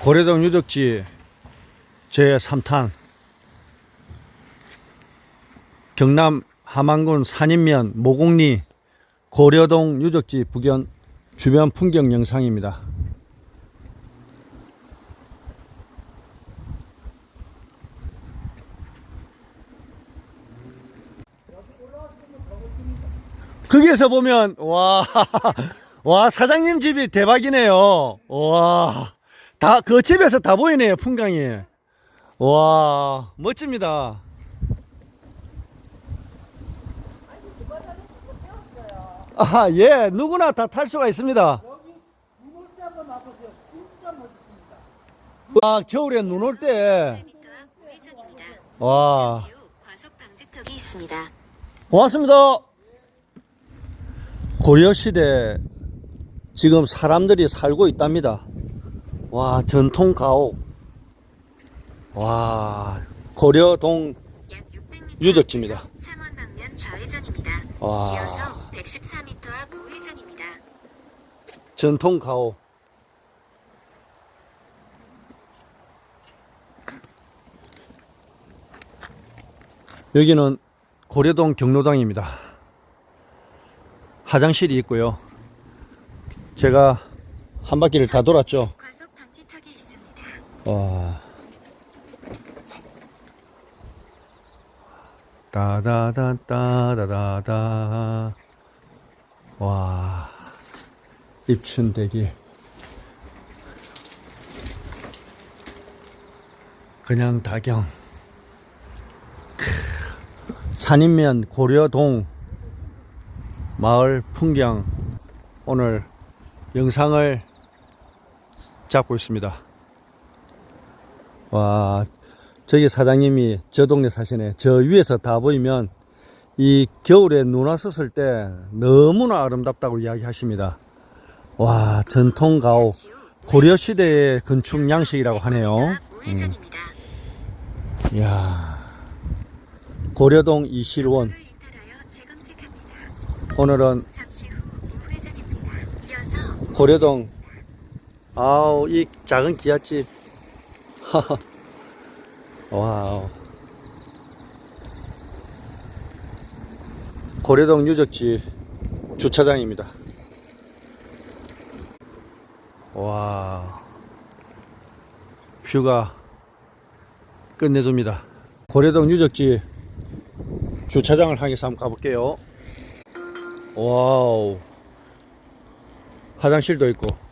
고래동 유적지 제3탄 경남 함안군 산인면 모곡리 고려동 유적지 부견 주변 풍경 영상입니다. 거기에서 보면 와, 와 사장님 집이 대박이네요. 와, 다 그 집에서 다 보이네요 풍광이. 와, 멋집니다. 아, 예, 누구나 다 탈 수가 있습니다. 아, 겨울에 눈 올 때, 8m 우회전입니다. 와. 고맙습니다. 고려시대 지금 사람들이 살고 있답니다. 와, 전통 가옥. 와, 고려동, 약 600m 유적지입니다. 앞에서 창원 방면 좌회전입니다. 와. 이어서 114m 앞 우회전입니다. 전통 가옥. 여기는 고려동 경로당입니다. 화장실이 있고요. 제가 한 바퀴를 다 돌았죠. 과속 방지턱이 있습니다. 와. 따다다 따다다다. 와. 입춘대기. 그냥 다경. 크. 산인면 고려동 마을 풍경 오늘 영상을 잡고 있습니다. 와, 저기 사장님이 저 동네 사시네. 저 위에서 다 보이면 이 겨울에 눈 왔었을 때 너무나 아름답다고 이야기하십니다. 와, 전통 가옥. 잠시 후 고려 시대의 건축 양식이라고 하네요. 100m 앞 우회전입니다. 이야. 고려동 이실원. 오늘은 고려동. 아우, 이 작은 기아집. 하하. 와우. 고려동 유적지 주차장입니다. 와. 뷰가 끝내줍니다. 고려동 유적지 주차장을 향해서 한번 가볼게요. 와우. 화장실도 있고.